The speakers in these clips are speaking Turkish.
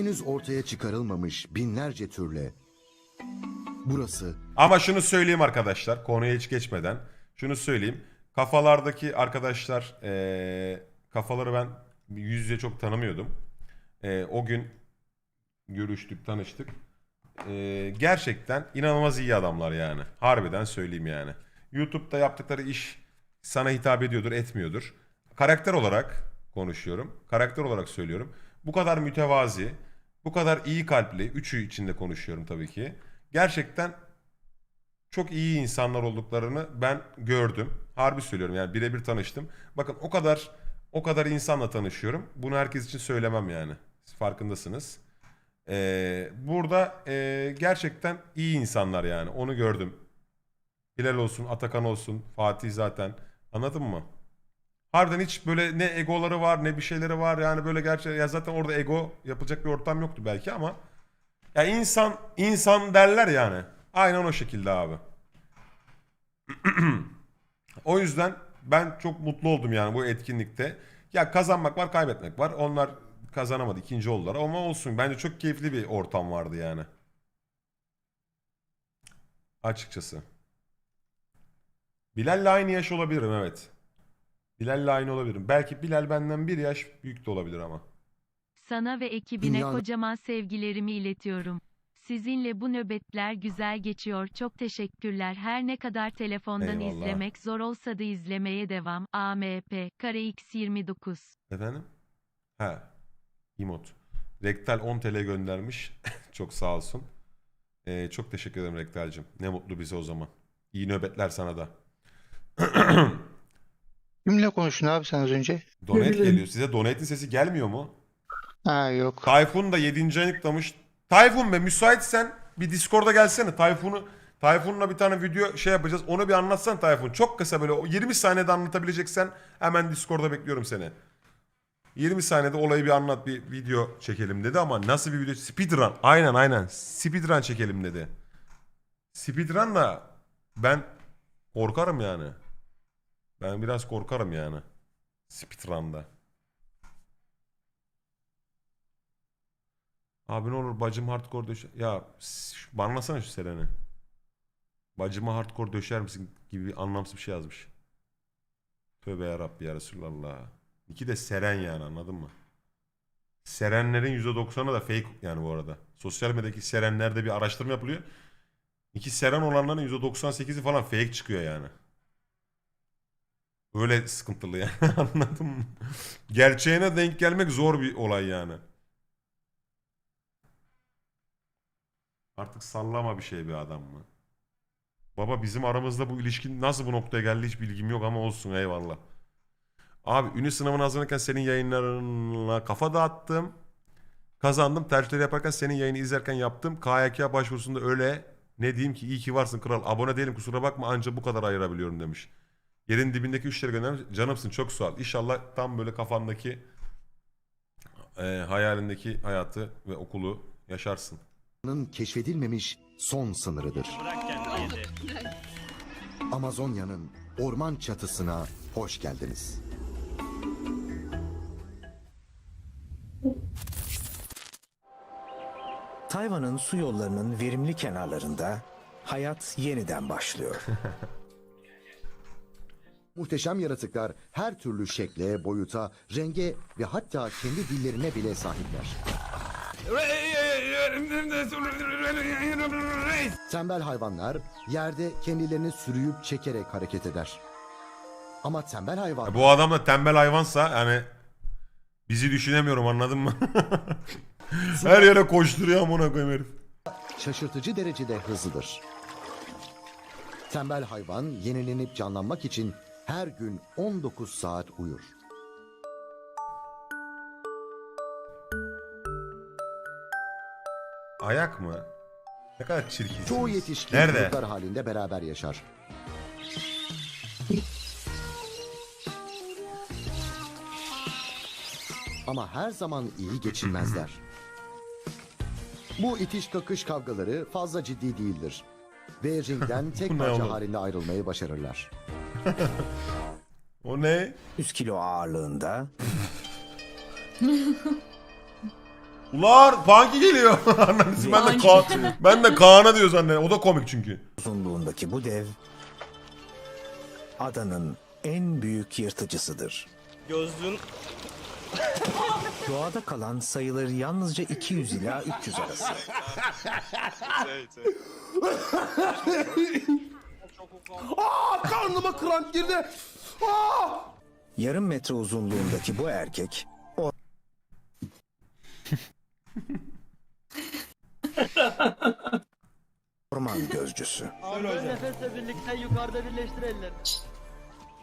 henüz ortaya çıkarılmamış binlerce türle. Burası Ama şunu söyleyeyim arkadaşlar konuya hiç geçmeden. Şunu söyleyeyim. Kafalardaki arkadaşlar eee, kafaları ben yüz yüze çok tanımıyordum. Eee, o gün görüştük tanıştık. Eee, gerçekten inanılmaz iyi adamlar yani. Harbiden söyleyeyim yani. YouTube'da yaptıkları iş sana hitap ediyordur etmiyordur. Karakter olarak konuşuyorum. Karakter olarak söylüyorum. Bu kadar mütevazi, bu kadar iyi kalpli, üçü içinde konuşuyorum tabii ki. Gerçekten çok iyi insanlar olduklarını ben gördüm. Harbi söylüyorum yani birebir tanıştım. Bakın o kadar o kadar insanla tanışıyorum. Bunu herkes için söylemem yani. Siz farkındasınız. Ee, burada e, gerçekten iyi insanlar yani. Onu gördüm. Bilal olsun, Atakan olsun, Fatih zaten. Anladın mı? Harbiden hiç böyle ne egoları var ne bir şeyleri var yani böyle gerçi ya zaten orada ego yapılacak bir ortam yoktu belki ama ya insan insan derler yani. Aynen o şekilde abi. o yüzden ben çok mutlu oldum yani bu etkinlikte. Ya kazanmak var, kaybetmek var. Onlar kazanamadı, ikinci oldular ama olsun. Bence çok keyifli bir ortam vardı yani. Açıkçası. Bilal'le aynı yaş olabilirim evet. Bilal'le aynı olabilirim. Belki Bilal benden bir yaş büyük de olabilir ama. Sana ve ekibine Dünyada- kocaman sevgilerimi iletiyorum. Sizinle bu nöbetler güzel geçiyor. Çok teşekkürler. Her ne kadar telefondan Eyvallah. izlemek zor olsa da izlemeye devam. AMP kare X29. Efendim? Ha. Emot. Rektal 10 TL göndermiş. çok sağ olsun. Ee, çok teşekkür ederim Rektal'cığım. Ne mutlu bize o zaman. İyi nöbetler sana da. Kimle konuştun abi sen az önce? Donate geliyor. Size donate'in sesi gelmiyor mu? Ha yok. Tayfun da 7. ayını kutlamış. Tayfun be müsaitsen bir Discord'a gelsene. Tayfun'u Tayfun'la bir tane video şey yapacağız. Onu bir anlatsan Tayfun. Çok kısa böyle o 20 saniyede anlatabileceksen hemen Discord'da bekliyorum seni. 20 saniyede olayı bir anlat bir video çekelim dedi ama nasıl bir video? Speedrun. Aynen aynen. Speedrun çekelim dedi. Speedrun da ben korkarım yani. Ben biraz korkarım yani. Speedrun'da. Abi ne olur bacım hardcore döşe... Ya banlasana şu Seren'i. Bacıma hardcore döşer misin gibi anlamsız bir şey yazmış. Tövbe yarabbi ya Resulallah. İki de Seren yani anladın mı? Serenlerin %90'ı da fake yani bu arada. Sosyal medyadaki Serenlerde bir araştırma yapılıyor. İki Seren olanların %98'i falan fake çıkıyor yani. Öyle sıkıntılı yani anladın mı? Gerçeğine denk gelmek zor bir olay yani. Artık sallama bir şey bir adam mı? Baba bizim aramızda bu ilişkin nasıl bu noktaya geldi hiç bilgim yok ama olsun eyvallah. Abi ünlü sınavına hazırlanırken senin yayınlarına kafa dağıttım. Kazandım. Tercihleri yaparken senin yayını izlerken yaptım. KYK başvurusunda öyle ne diyeyim ki iyi ki varsın kral. Abone değilim kusura bakma anca bu kadar ayırabiliyorum demiş. Yerin dibindeki üçleri göndermiş. Canımsın çok sağ ol. İnşallah tam böyle kafandaki e, hayalindeki hayatı ve okulu yaşarsın. keşfedilmemiş son sınırıdır. Amazonya'nın orman çatısına hoş geldiniz. Tayvan'ın su yollarının verimli kenarlarında hayat yeniden başlıyor. Muhteşem yaratıklar her türlü şekle, boyuta, renge ve hatta kendi dillerine bile sahipler. Tembel hayvanlar yerde kendilerini sürüyüp çekerek hareket eder. Ama tembel hayvan Ya bu adam da tembel hayvansa yani bizi düşünemiyorum anladın mı? Her yere koşturuyor amına koyayım herif. şaşırtıcı derecede hızlıdır. Tembel hayvan yenilenip canlanmak için her gün 19 saat uyur. Ayak mı? Ne kadar çirkin. Çoğu yetişkin Nerede? gruplar halinde beraber yaşar. Ama her zaman iyi geçinmezler. Bu itiş kakış kavgaları fazla ciddi değildir. Ve ringden tek Bu ne parça oğlum? halinde ayrılmayı başarırlar. O ne? 100 kilo ağırlığında Ular Punky geliyor. Annesi ben de Kaan, ben de Kaan'a diyor zannediyorum. O da komik çünkü. uzunluğundaki bu dev adanın en büyük yırtıcısıdır. Gözlüğün Doğada kalan sayıları yalnızca 200 ila 300 arası. Karnıma kramp girdi. Aa! Yarım metre uzunluğundaki bu erkek orman gözcüsü. nefesle birlikte yukarıda birleştir ellerini.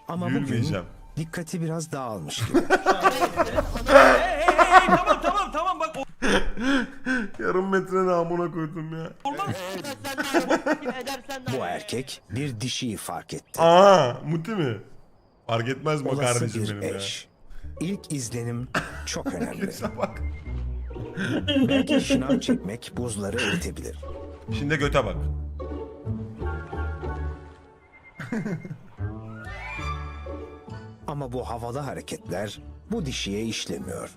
Ama bugün Gülmeyeceğim. dikkati biraz dağılmış gibi. tamam tamam tamam bak Yarım metre namına koydum ya. olmaz. Edersen. Bu erkek bir dişiyi fark etti. Aa, Muti mi? Fark etmez mi Olası kardeşim bir benim ya? eş. İlk izlenim çok önemli. Göze bak. Belki şınav çekmek buzları eritebilir. Şimdi de göte bak. Ama bu havalı hareketler bu dişiye işlemiyor.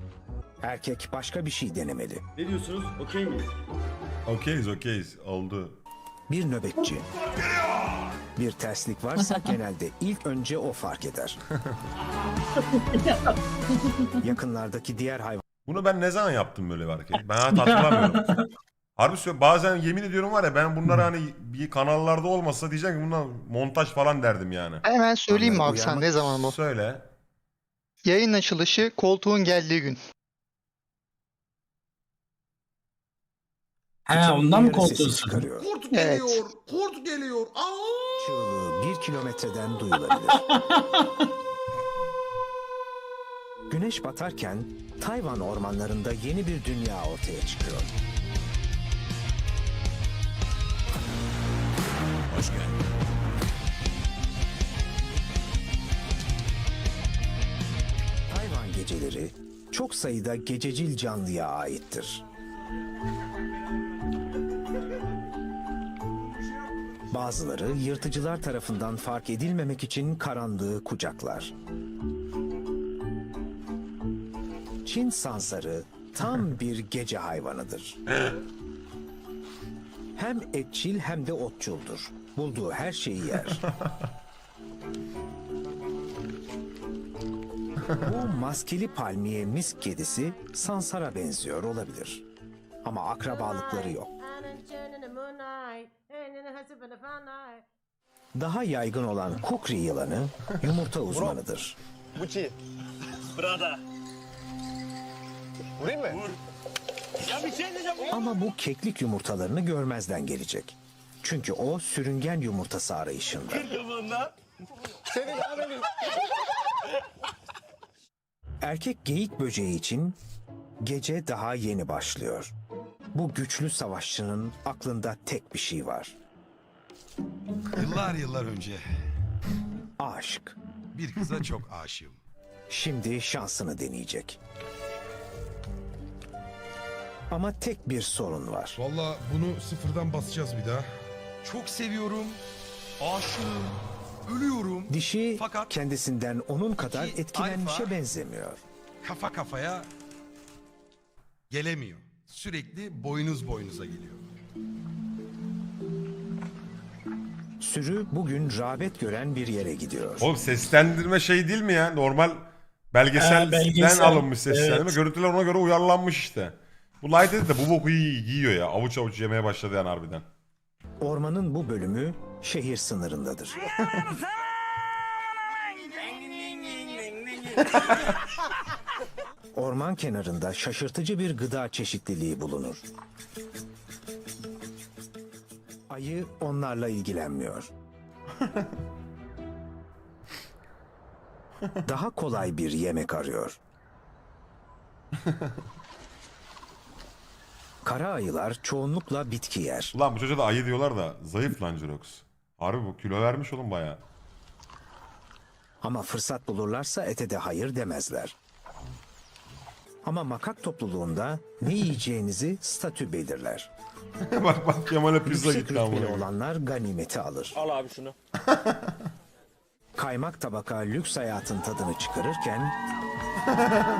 Erkek başka bir şey denemeli. Ne diyorsunuz? Okey miyiz? Okeyiz okeyiz. Oldu. Bir nöbetçi. Bir terslik varsa genelde ilk önce o fark eder. Yakınlardaki diğer Bunu ben ne zaman yaptım böyle bir hareket? Ben hatta hatırlamıyorum. Harbi söylüyorum bazen yemin ediyorum var ya ben bunları hani bir kanallarda olmasa diyeceğim ki bunlar montaj falan derdim yani. Hemen söyleyeyim mi abi sen ne zaman bu? Söyle. Yayın açılışı koltuğun geldiği gün. He ondan mı korkuyorsun? Çıkarıyor. Kurt Evet. geliyor. Kurt geliyor. Aa! Çığlığı bir kilometreden duyulabilir. Güneş batarken Tayvan ormanlarında yeni bir dünya ortaya çıkıyor. Tayvan geceleri çok sayıda gececil canlıya aittir. Bazıları yırtıcılar tarafından fark edilmemek için karanlığı kucaklar. Çin sansarı tam bir gece hayvanıdır. Hem etçil hem de otçuldur. Bulduğu her şeyi yer. Bu maskeli palmiye misk kedisi sansara benziyor olabilir. Ama akrabalıkları yok. Daha yaygın olan kukri yılanı yumurta uzmanıdır. Buçi. Brada. Vurayım mı? Vur. Ya bir şey diyeceğim. Ama bu keklik yumurtalarını görmezden gelecek. Çünkü o sürüngen yumurtası arayışında. Kırgınlığında. Erkek geyik böceği için gece daha yeni başlıyor. Bu güçlü savaşçının aklında tek bir şey var. Yıllar yıllar önce Aşk. bir kıza çok aşığım. Şimdi şansını deneyecek. Ama tek bir sorun var. Valla bunu sıfırdan basacağız bir daha. Çok seviyorum. Aşığım. Ölüyorum. Dişi Fakat kendisinden onun kadar etkilenmişe alfa- benzemiyor. Kafa kafaya gelemiyor. Sürekli boynuz boynuza geliyor. Sürü bugün rağbet gören bir yere gidiyor. Oğlum seslendirme şey değil mi ya? Normal belgeselden alınmış seslendirme. Görüntüler ona göre uyarlanmış işte. Bu Light Edit de bu boku iyi giyiyor ya. Avuç avuç yemeye başladı yani harbiden. Ormanın bu bölümü şehir sınırındadır. Orman kenarında şaşırtıcı bir gıda çeşitliliği bulunur. Ayı onlarla ilgilenmiyor. Daha kolay bir yemek arıyor. Kara ayılar çoğunlukla bitki yer. Ulan bu çocuğa da ayı diyorlar da zayıf lan Jirox. Harbi bu kilo vermiş oğlum baya. Ama fırsat bulurlarsa ete de hayır demezler. Ama makak topluluğunda ne yiyeceğinizi statü belirler. bak bak Kemal'e pizza Yüksek gitti amına. rütbeli koyayım. olanlar ganimeti alır. Al abi şunu. Kaymak tabaka lüks hayatın tadını çıkarırken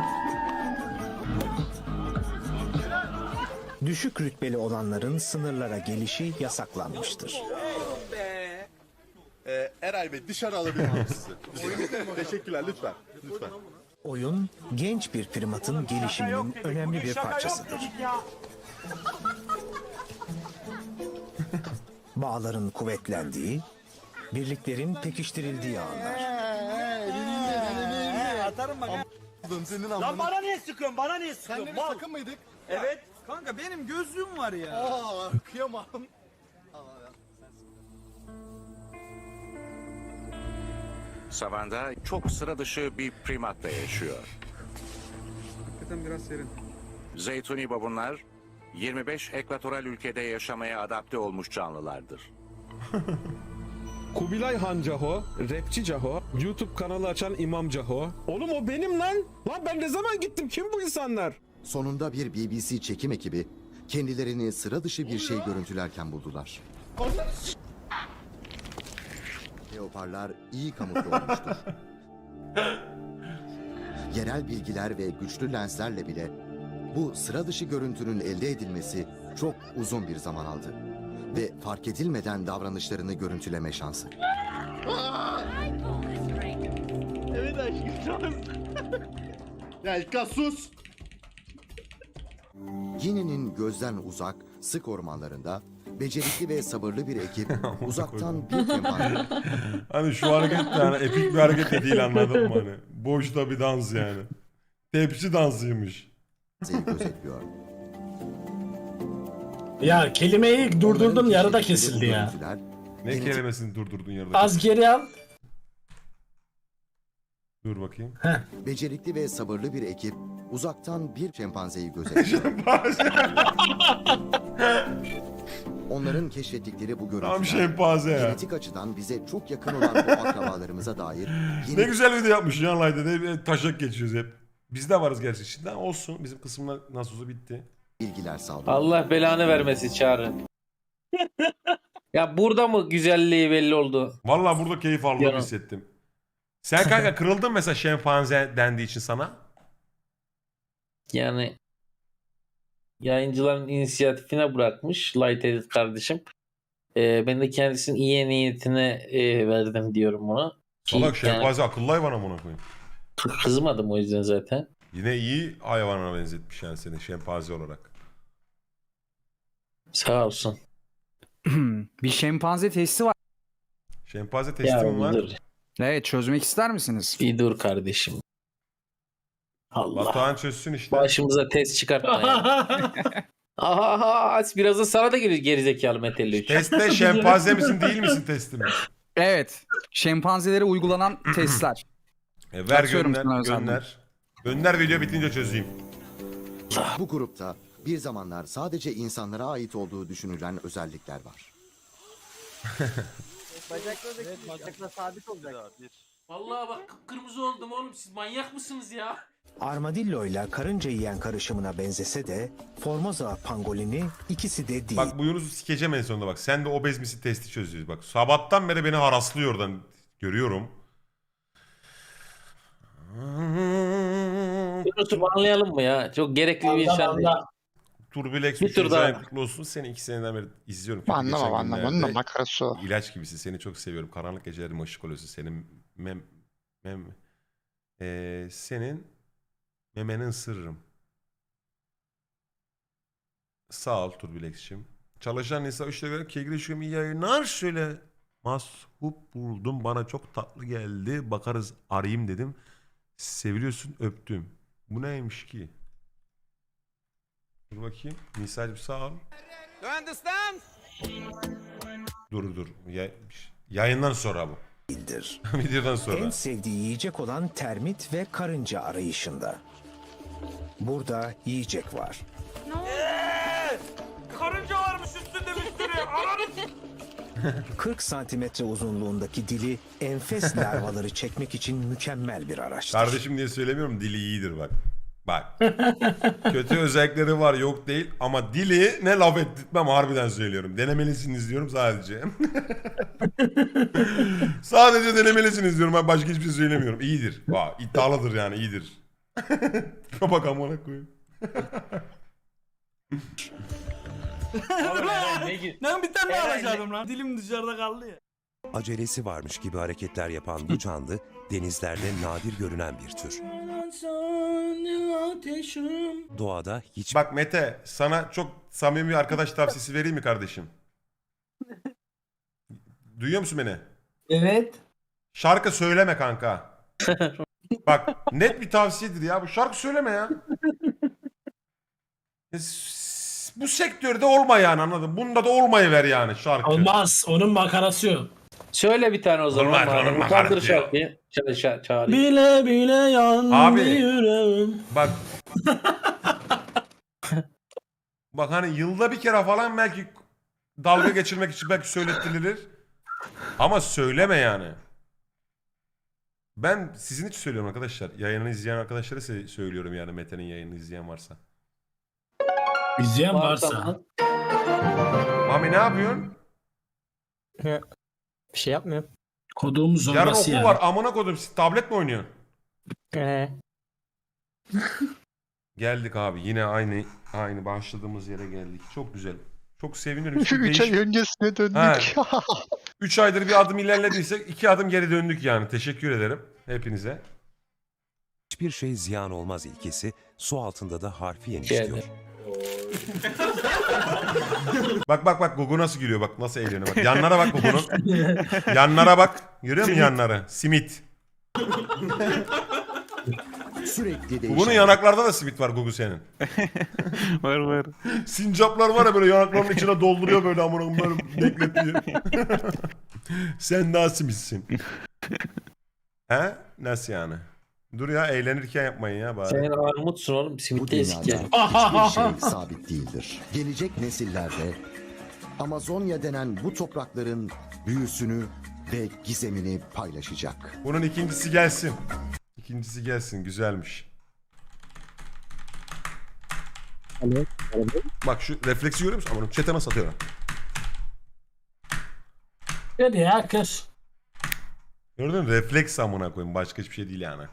düşük rütbeli olanların sınırlara gelişi yasaklanmıştır. Ee, Eray Bey dışarı alabilir miyim sizi? Teşekkürler lütfen. Lütfen. Oyun genç bir primatın gelişiminin önemli bir parçasıdır. Bağların kuvvetlendiği, birliklerin pekiştirildiği anlar. Atarım bak. Senin Lan bana niye sıkıyorsun? Bana niye sıkıyorsun? Mal. mıydık? Evet. Kanka benim gözlüğüm var ya. Aa kıyamam. Savanda çok sıra dışı bir primatla yaşıyor. Hakikaten biraz serin. Zeytuni babunlar 25 ekvatoral ülkede yaşamaya adapte olmuş canlılardır. Kubilay Han Caho, Rapçi Caho, YouTube kanalı açan İmam Caho. Oğlum o benim lan. Lan ben ne zaman gittim? Kim bu insanlar? Sonunda bir BBC çekim ekibi kendilerini sıra dışı bir şey görüntülerken buldular. Leoparlar iyi kamufle olmuştur. Yerel bilgiler ve güçlü lenslerle bile bu sıra dışı görüntünün elde edilmesi çok uzun bir zaman aldı. Ve fark edilmeden davranışlarını görüntüleme şansı. Evet aşkım. Ya sus. Gine'nin gözden uzak, sık ormanlarında becerikli ve sabırlı bir ekip uzaktan bir kemane Hani şu hareket de hani epik bir hareket de değil anladın mı hani? Boşta bir dans yani. Tepsi dansıymış. gözetliyor. Ya kelimeyi durdurdum Onların yarıda kesildi bu ya. görüntüler Ne Genetik- kelimesini durdurdun yarıda? Az geri al. Dur bakayım. Becerikli ve sabırlı bir ekip uzaktan bir şempanzeyi gözetliyor. Onların keşfettikleri bu Tam görüntüler şempanze ya. genetik açıdan bize çok yakın olan bu akrabalarımıza dair yeni Ne güzel video yapmış Yan Lay'da. Ne taşak geçiyoruz hep. Biz de varız gerçi. Şimdi olsun. Bizim kısımlar nasıl olsa bitti. bilgiler sağlıyor. Allah belanı vermesi çağrı. ya burada mı güzelliği belli oldu? Vallahi burada keyif aldığımı Canım. hissettim. Sen kanka kırıldın mesela şempanze dendiği için sana. Yani yayıncıların inisiyatifine bırakmış Light Edit kardeşim. Ee, ben de kendisinin iyi niyetine e, verdim diyorum bunu. Salak yani şempanze akıllı hayvan amına koyayım. kı- kızmadım o yüzden zaten. Yine iyi hayvana benzetmiş yani seni şempanze olarak. Sağ olsun. bir şempanze testi var. Şempanze Ya testim bir var. dur. Evet çözmek ister misiniz? Bir dur kardeşim. Allah. Batuhan çözsün işte. Başımıza test çıkartma ya. Aha, biraz da sana da gelir gerizekalı Metelli 3. Testte şempanze misin değil misin testim? Evet. Şempanzelere uygulanan testler. E, ver Atıyorum gönder, sana özelden. gönder. Gönder video bitince çözeyim. Bu grupta bir zamanlar sadece insanlara ait olduğu düşünülen özellikler var. Bacakla bacakla sabit olacak. Vallahi bak kıpkırmızı oldum oğlum siz manyak mısınız ya? Armadillo ile karınca yiyen karışımına benzese de Formosa pangolini ikisi de değil. Bak bu Yunus'u sikeceğim en sonunda bak. Sen de obez misin testi çözüyoruz bak. Sabahtan beri beni haraslıyor oradan. Görüyorum. Yunus'u anlayalım mı ya? Çok gerekli bir insan değil. Turbilex Bir tur 3. daha. kutlu olsun. Seni iki seneden beri izliyorum. Anlamam geçen anlamam. günlerde Anlamam. Makarası o. İlaç gibisin. Seni çok seviyorum. Karanlık gecelerin ışık oluyorsun. Senin mem... mem Ee, senin memeni ısırırım. Sağ ol Turbilex'cim. Çalışan insan üçte göre kegri şüküm iyi yayınlar. Şöyle mashup buldum. Bana çok tatlı geldi. Bakarız arayayım dedim. Seviliyorsun öptüm. Bu neymiş ki? Dur bakayım. Nisa'cığım sağ ol. Dur dur. Ya- yayından sonra bu. Videodan sonra. En sevdiği yiyecek olan termit ve karınca arayışında. Burada yiyecek var. Karınca varmış üstünde bir sürü. Ananı 40 santimetre uzunluğundaki dili enfes larvaları çekmek için mükemmel bir araçtır. Kardeşim diye söylemiyorum dili iyidir bak. Bak. Kötü özellikleri var yok değil ama dili ne laf ettirtmem harbiden söylüyorum. Denemelisiniz diyorum sadece. sadece denemelisiniz diyorum ben başka hiçbir şey söylemiyorum. İyidir. Bak iddialıdır yani iyidir. bak amına koyayım. Lan bir tane Eren, alacaktım lan. Dilim dışarıda kaldı ya. Acelesi varmış gibi hareketler yapan bu canlı denizlerde nadir görünen bir tür. Doğada hiç Bak Mete sana çok samimi bir arkadaş tavsiyesi vereyim mi kardeşim? Duyuyor musun beni? Evet. Şarkı söyleme kanka. Bak net bir tavsiyedir ya. Bu şarkı söyleme ya. S- Bu sektörde olma yani anladın. Bunda da olmayıver yani şarkı. Olmaz. Onun makarası yok. Söyle bir tane o zaman. Olmaz, madem. onun Utandır şarkıyı. Çağırayım. Bile bile yandı Abi. yüreğim. Bak. Bak hani yılda bir kere falan belki dalga geçirmek için belki söylettirilir. Ama söyleme yani. Ben sizin için söylüyorum arkadaşlar. Yayını izleyen arkadaşlara se- söylüyorum yani Mete'nin yayını izleyen varsa. İzleyen Varsa? Mami ne yapıyorsun? Bir şey yapmıyor. Koduğum Yarın okul var amına kodum siz tablet mi oynuyorsun? Geldik abi yine aynı aynı başladığımız yere geldik. Çok güzel. Çok sevinirim. Çünkü 3 değiş- ay öncesine döndük. Ha. 3 aydır bir adım ilerlediysek 2 adım geri döndük yani. Teşekkür ederim hepinize. hiçbir şey ziyan olmaz ilkesi su altında da harfiyen işliyor. Bak bak bak Gugu nasıl gülüyor bak nasıl eğleniyor bak. Yanlara bak Gugu'nun. yanlara bak. Görüyor musun yanları? Simit. Sürekli değişen Gugu'nun yanaklarda da simit var Gugu senin. var var. Sincaplar var ya böyle yanaklarının içine dolduruyor böyle amına koyayım, böyle bekletiyor. Sen daha simitsin. He? Nasıl yani? Dur ya eğlenirken yapmayın ya bari. Sen armutsun oğlum. Bu Simit değilsin dünyada hiçbir şey sabit değildir. Gelecek nesillerde Amazonya denen bu toprakların büyüsünü ve gizemini paylaşacak. Bunun ikincisi gelsin. İkincisi gelsin güzelmiş. Bak şu refleksi görüyor musun? Aman çete nasıl atıyorum? Hadi ya kız. Gördün mü? Refleks amına koyayım. Başka hiçbir şey değil yani.